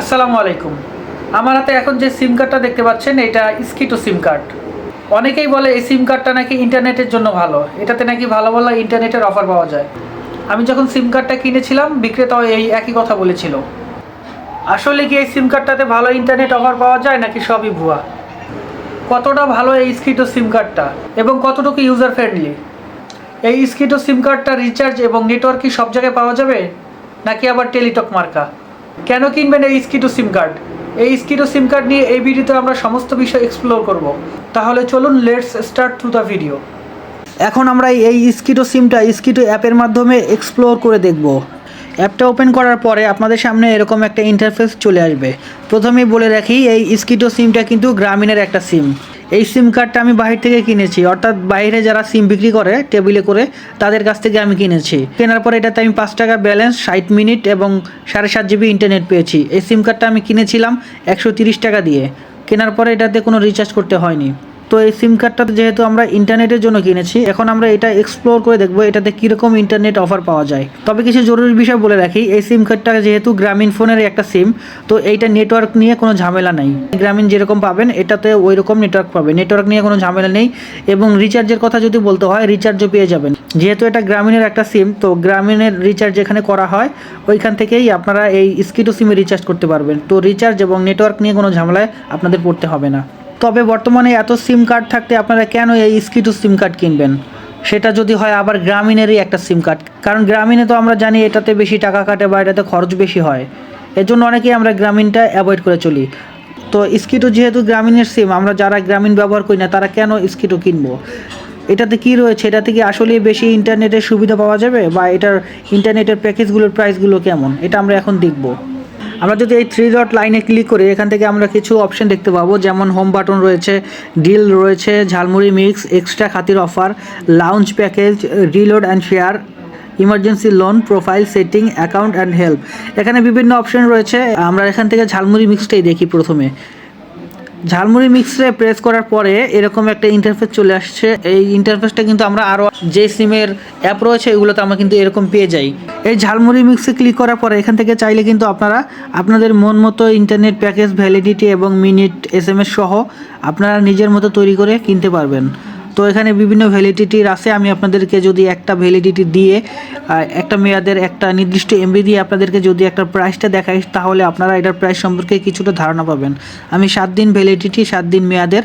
আসসালামু আলাইকুম। আমার হাতে এখন যে সিম কার্ডটা দেখতে পাচ্ছেন, এটা স্কিটো সিম কার্ড অনেকেই বলে এই সিম কার্ডটা নাকি ইন্টারনেটের জন্য ভালো। এটাতে নাকি ভালো ভালো ইন্টারনেটের অফার পাওয়া যায়। আমি যখন সিম কার্ডটা কিনেছিলাম, বিক্রেতাও এই একই কথা বলেছিল। আসলে কি এই সিম কার্ডটাতে ভালো ইন্টারনেট অফার পাওয়া যায় নাকি সবই ভুয়া? কতটা ভালো এই স্কিটো সিম কার্ডটা এবং কতটুকু ইউজার ফ্রেন্ডলি এই স্কিটো সিম কার্ডটা রিচার্জ এবং নেটওয়ার্ক কি সব জায়গায় পাওয়া যাবে? নাকি আবার টেলিটক মার্কা? কেন কিনবেন এই স্কিটো সিম কার্ড? এই স্কিটো সিম কার্ড নিয়ে এই ভিডিওতে আমরা সমস্ত বিষয় এক্সপ্লোর করব। তাহলে চলুন let's start through the video এখন আমরা এই স্কিটো সিমটা স্কিটো অ্যাপের মাধ্যমে এক্সপ্লোর করে দেখব। অ্যাপটা ওপেন করার পরে আপনাদের সামনে এরকম একটা ইন্টারফেস চলে আসবে। প্রথমেই বলে রাখি, এই স্কিটো সিমটা কিন্তু গ্রামীণের একটা সিম। এই সিম কার্ডটা আমি বাহির থেকে কিনেছি। অর্থাৎ বাইরে যারা সিম বিক্রি করে টেবিলে করে, তাদের কাছ থেকে আমি কিনেছি। কেনার পর এটাতে আমি পাঁচ টাকা ব্যালেন্স ষাট মিনিট এবং সাড়ে সাত জিবি ইন্টারনেট পেয়েছি। এই সিম কার্ডটা আমি কিনেছিলাম একশো তিরিশ টাকা দিয়ে। কেনার পরে এটাতে কোনো রিচার্জ করতে হয়নি। তো এই সিম কার্ডটা যেহেতু আমরা ইন্টারনেটের জন্য কিনেছি, এখন আমরা এটা এক্সপ্লোর করে দেখব এটাতে কীরকম ইন্টারনেট অফার পাওয়া যায়। তবে কিছু জরুরি বিষয় বলে রাখি, এই সিম কার্ডটা যেহেতু গ্রামীণ ফোনের একটা সিম তো এইটা নেটওয়ার্ক নিয়ে কোনো ঝামেলা নেই। গ্রামীণ যেরকম পাবেন, এটাতে ওই রকম নেটওয়ার্ক পাবে নেটওয়ার্ক নিয়ে কোনো ঝামেলা নেই এবং রিচার্জের কথা যদি বলতে হয় রিচার্জও পেয়ে যাবেন। যেহেতু এটা গ্রামীণের একটা সিম তো গ্রামীণের রিচার্জ যেখানে করা হয়, ওইখান থেকেই আপনারা এই স্কিটো সিমে রিচার্জ করতে পারবেন। তো রিচার্জ এবং নেটওয়ার্ক নিয়ে কোনো ঝামেলায় আপনাদের পড়তে হবে না। তবে বর্তমানে এত সিম কার্ড থাকতে আপনারা কেন এই স্কিটু সিম কার্ড কিনবেন? সেটা যদি হয় আবার গ্রামীণেরই একটা সিম কার্ড কারণ গ্রামীণে তো আমরা জানি এটাতে বেশি টাকা কাটে বা এটাতে খরচ বেশি হয়। এর জন্য অনেকেই আমরা গ্রামীণটা অ্যাভয়েড করে চলি। তো স্কিটো যেহেতু গ্রামীণের সিম আমরা যারা গ্রামীণ ব্যবহার করি না, তারা কেন স্কিটো কিনবো? এটাতে কি রয়েছে? এটাতে কি আসলে বেশি ইন্টারনেটের সুবিধা পাওয়া যাবে? বা এটার ইন্টারনেটের প্যাকেজগুলোর প্রাইসগুলো কেমন? এটা আমরা এখন দেখব। আমরা যদি এই থ্রি ডট লাইনে ক্লিক করি, এখান থেকে আমরা কিছু অপশন দেখতে পাবো, যেমন হোম বাটন রয়েছে ডিল রয়েছে, ঝালমুড়ি মিক্স এক্সট্রা খাতির offer lounge package reload and share emergency loan profile setting account and help এখানে বিভিন্ন অপশন রয়েছে। আমরা এখান থেকে ঝালমুড়ি মিক্সটাই দেখি প্রথমে। ঝালমুড়ি মিক্সে প্রেস করার পরে এরকম একটা ইন্টারফেস চলে আসছে। এই ইন্টারফেসটা কিন্তু আমরা আরও যে সিমের অ্যাপ রয়েছে, এগুলোতে আমরা কিন্তু এরকম পেয়ে যাই। এই ঝালমুড়ি মিক্সে ক্লিক করার পরে এখান থেকে চাইলে কিন্তু আপনারা আপনাদের মন মতো ইন্টারনেট প্যাকেজ ভ্যালিডিটি এবং মিনিট এস এম এস সহ আপনারা নিজের মতো তৈরি করে কিনতে পারবেন। তো এখানে বিভিন্ন ভ্যালিডিটির আছে। আমি আপনাদেরকে যদি একটা ভ্যালিডিটি দিয়ে একটা মেয়াদের একটা নির্দিষ্ট এমবি দিয়ে আপনাদেরকে যদি একটা প্রাইসটা দেখাই, তাহলে আপনারা এটার প্রাইস সম্পর্কে কিছুটা ধারণা পাবেন। আমি সাত দিন ভ্যালিডিটি সাত দিন মেয়াদের।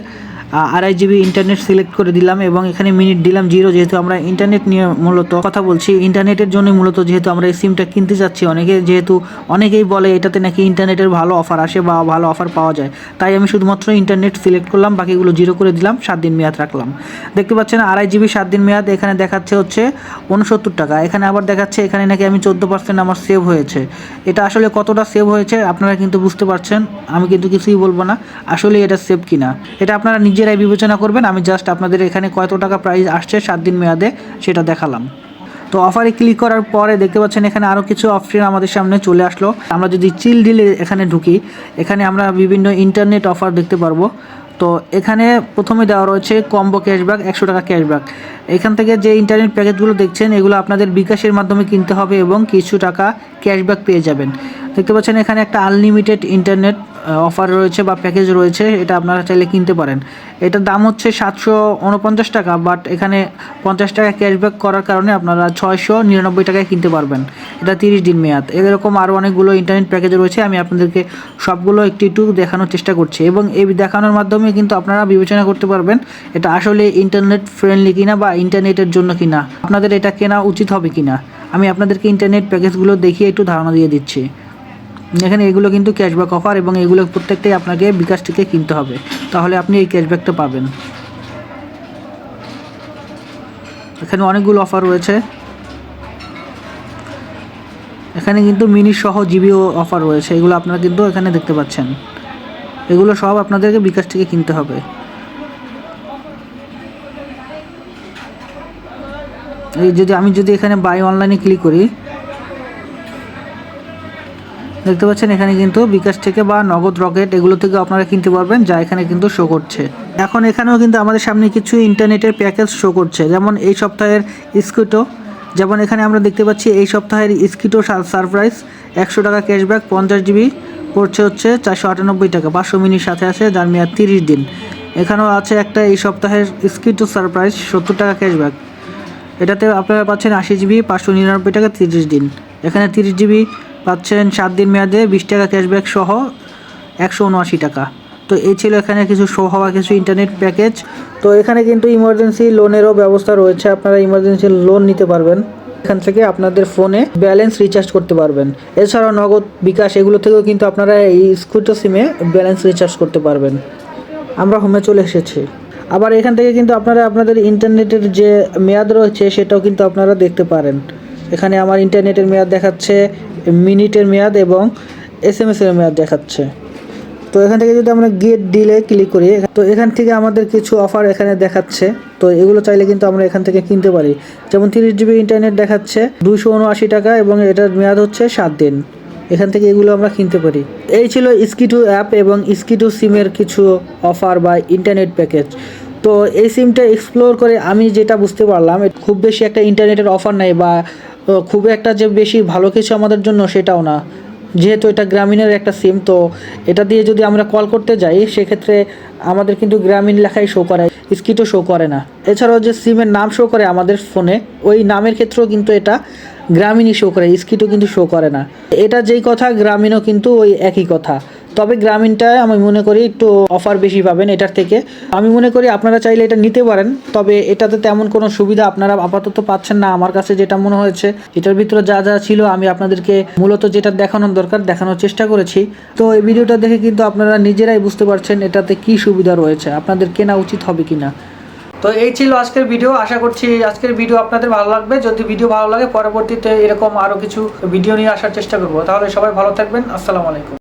আড়াই জিবি ইন্টারনেট সিলেক্ট করে দিলাম এবং এখানে মিনিট দিলাম জিরো যেহেতু আমরা ইন্টারনেট নিয়ে মূলত কথা বলছি ইন্টারনেটের জন্য মূলত যেহেতু আমরা এই সিমটা কিনতে যাচ্ছি, অনেকে যেহেতু, অনেকেই বলে এটাতে নাকি ইন্টারনেটের ভালো অফার আসে বা ভালো অফার পাওয়া যায়, তাই আমি শুধুমাত্র ইন্টারনেট সিলেক্ট করলাম, বাকিগুলো জিরো করে দিলাম, সাত দিন মেয়াদ রাখলাম। দেখতে পাচ্ছেন আড়াই জিবি সাত দিন মেয়াদ, এখানে দেখাচ্ছে হচ্ছে উনসত্তর টাকা, এখানে আবার দেখাচ্ছে এখানে নাকি আমি চোদ্দ পার্সেন্ট আমার সেভ হয়েছে। এটা আসলে কতটা সেভ হয়েছে, আপনারা কিন্তু বুঝতে পারছেন, আমি কিন্তু কিছুই বলব না আসলে এটা সেভ কিনা। এটা আপনারা নিজেরাই বিবেচনা করবেন, আমি জাস্ট আপনাদের এখানে কত টাকা প্রাইস আসছে সাত দিন মেয়াদে সেটা দেখালাম। তো অফারে ক্লিক করার পরে দেখতে পাচ্ছেন এখানে আরও কিছু অপশন আমাদের সামনে চলে আসলো। আমরা যদি চিল ডিলে এখানে ঢুকি, এখানে আমরা বিভিন্ন ইন্টারনেট অফার দেখতে পারব। তো এখানে প্রথমে দেওয়া রয়েছে কম্বো ক্যাশব্যাক একশো টাকা ক্যাশব্যাক এখান থেকে যে ইন্টারনেট প্যাকেজগুলো দেখছেন, এগুলো আপনাদের বিকাশের মাধ্যমে কিনতে হবে এবং কিছু টাকা ক্যাশব্যাক পেয়ে যাবেন। দেখতে পাচ্ছেন এখানে একটা আনলিমিটেড ইন্টারনেট অফার রয়েছে বা প্যাকেজ রয়েছে, এটা আপনারা চাইলে কিনতে পারেন। এটার দাম হচ্ছে সাতশো উনপঞ্চাশ টাকা বাট এখানে পঞ্চাশ টাকা ক্যাশব্যাক করার কারণে আপনারা ছয়শো নিরানব্বই টাকায় কিনতে পারবেন। এটা তিরিশ দিন মেয়াদ। এরকম আরও অনেকগুলো ইন্টারনেট প্যাকেজ রয়েছে, আমি আপনাদেরকে সবগুলো একটু একটু দেখানোর চেষ্টা করছি। এবং এই দেখানোর মাধ্যমে কিন্তু আপনারা বিবেচনা করতে পারবেন, এটা আসলে ইন্টারনেট ফ্রেন্ডলি কিনা বা ইন্টারনেটের জন্য কিনা। আপনাদের এটা কেনা উচিত হবে কিনা। আমি আপনাদেরকে ইন্টারনেট প্যাকেজগুলো দেখিয়ে একটু ধারণা দিয়ে দিচ্ছি। এখানে এগুলো কিন্তু ক্যাশব্যাক অফার এবং এগুলো প্রত্যেকটাই আপনাকে বিকাশ থেকে কিনতে হবে। তাহলে আপনি এই ক্যাশব্যাকটা পাবেন। এখানে অনেকগুলো অফার রয়েছে। এখানে কিন্তু মিনি সহ জিবিও অফার রয়েছে। এগুলো আপনারা কিন্তু এখানে দেখতে পাচ্ছেন। এগুলো সব আপনাদেরকে বিকাশ থেকে কিনতে হবে। এই যদি আমি যদি এখানে বাই অনলাইনে ক্লিক করি দেখতে পাচ্ছেন, এখানে কিন্তু বিকাশ থেকে বা নগদ রকেট এগুলো থেকে আপনারা কিনতে পারবেন, যা এখানে কিন্তু শো করছে। এখন এখানেও কিন্তু আমাদের সামনে কিছু ইন্টারনেটের প্যাকেজ শো করছে, যেমন এই সপ্তাহের স্কুটো যেমন এখানে আমরা দেখতে পাচ্ছি, এই সপ্তাহের স্কিটো সারপ্রাইজ একশো টাকা ক্যাশব্যাক পঞ্চাশ জিবি পড়ছে হচ্ছে চারশো আটানব্বই টাকা, পাঁচশো মিনিট সাথে আছে, যার মেয়াদ তিরিশ দিন। এখানেও আছে একটা এই সপ্তাহের স্কিট সারপ্রাইজ সত্তর টাকা ক্যাশব্যাক এটাতে আপনারা পাচ্ছেন আশি জিবি পাঁচশো নিরানব্বই টাকা তিরিশ দিন। এখানে তিরিশ জিবি পাচ্ছেন সাত দিন মেয়াদে বিশ টাকা ক্যাশব্যাক সহ একশো উনআশি টাকা। তো এই ছিল এখানে কিছু শো হওয়া, কিছু ইন্টারনেট প্যাকেজ তো এখানে কিন্তু ইমার্জেন্সি লোনেরও ব্যবস্থা রয়েছে। আপনারা ইমার্জেন্সি লোন নিতে পারবেন। এখান থেকে আপনাদের ফোনে ব্যালেন্স রিচার্জ করতে পারবেন। এছাড়াও নগদ বিকাশ, এগুলো থেকেও কিন্তু আপনারা এই স্কুটো সিমে ব্যালেন্স রিচার্জ করতে পারবেন। আমরা হোমে চলে এসেছি। আবার এখান থেকে কিন্তু আপনারা আপনাদের ইন্টারনেটের যে মেয়াদ রয়েছে, সেটাও কিন্তু আপনারা দেখতে পারেন। এখানে আমার ইন্টারনেটের মেয়াদ দেখাচ্ছে, মিনিটের মেয়াদ এবং এস এম এর মেয়াদ দেখাচ্ছে। তো এখান থেকে যদি আমরা গেট ডিলে ক্লিক করি, তো এখান থেকে আমাদের কিছু অফার এখানে দেখাচ্ছে। তো এগুলো চাইলে কিন্তু আমরা এখান থেকে কিনতে পারি। যেমন তিরিশ জিবি ইন্টারনেট দেখাচ্ছে দুশো উনআশি টাকা এবং এটার মেয়াদ হচ্ছে সাত দিন। এখান থেকে এগুলো আমরা কিনতে পারি। এই ছিল স্কিটু অ্যাপ এবং স্কিটু সিমের কিছু অফার বা ইন্টারনেট প্যাকেজ তো এই সিমটা এক্সপ্লোর করে আমি যেটা বুঝতে পারলাম, খুব বেশি একটা ইন্টারনেটের অফার নাই বা খুব একটা যে বেশি ভালো কিছু আমাদের জন্য সেটাও না। যেহেতু এটা গ্রামীণের একটা সিম তো এটা দিয়ে যদি আমরা কল করতে যাই, সেক্ষেত্রে আমাদের কিন্তু গ্রামীণ লেখাই শো করে, স্কিটও শো করে না। এছাড়াও যে সিমের নাম শো করে আমাদের ফোনে ওই নামের ক্ষেত্রেও কিন্তু এটা গ্রামীণই শো করে স্কিটও কিন্তু শো করে না। এটা যেই কথা, গ্রামীণও কিন্তু ওই একই কথা। তবে গ্রামীণটায় আমি মনে করি একটু অফার বেশি পাবেন এটার থেকে। আমি মনে করি আপনারা চাইলে এটা নিতে পারেন, তবে এটাতে তেমন কোনো সুবিধা আপনারা আপাতত পাচ্ছেন না। আমার কাছে যেটা মনে হয়েছে, এটার ভিতরে যা যা ছিল, আমি আপনাদেরকে মূলত যেটা দেখানোর দরকার, দেখানোর চেষ্টা করেছি। তো এই ভিডিওটা দেখে কিন্তু আপনারা নিজেরাই বুঝতে পারছেন এটাতে কি সুবিধা রয়েছে। আপনাদের কেনা উচিত হবে কিনা। তো এই ছিল আজকের ভিডিও আশা করছি আজকের ভিডিও আপনাদের ভালো লাগবে। যদি ভিডিও ভালো লাগে, পরবর্তীতে এরকম আরও কিছু ভিডিও নিয়ে আসার চেষ্টা করব। তাহলে সবাই ভালো থাকবেন। আসসালামু আলাইকুম।